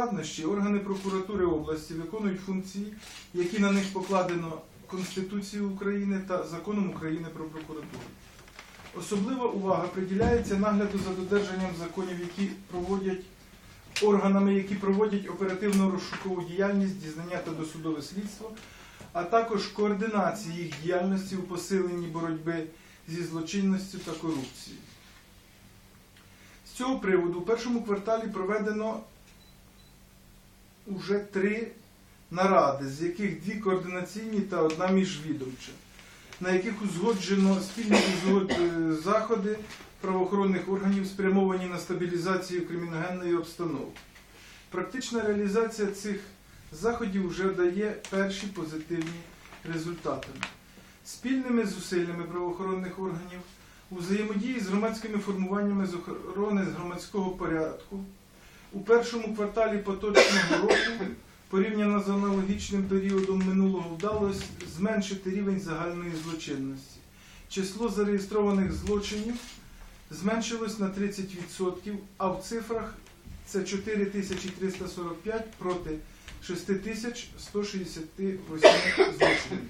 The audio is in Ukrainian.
Складнощі органи прокуратури області виконують функції, які на них покладено Конституцією України та законом України про прокуратуру. Особлива увага приділяється нагляду за додержанням законів, які проводять органами, які проводять оперативно розшукову діяльність, дізнання та досудове слідство, а також координації їх діяльності у посиленні боротьби зі злочинністю та корупцією. З цього приводу у першому кварталі проведено уже три наради, з яких дві координаційні та одна міжвідомча, на яких узгоджено спільні е, заходи правоохоронних органів, спрямовані на стабілізацію криміногенної обстановки. Практична реалізація цих заходів вже дає перші позитивні результати. Спільними зусиллями правоохоронних органів у взаємодії з громадськими формуваннями з охорони з громадського порядку у першому кварталі поточного року порівняно з аналогічним періодом минулого вдалося зменшити рівень загальної злочинності. Число зареєстрованих злочинів зменшилось на 30%, а в цифрах це 4345 проти 6168 злочинів.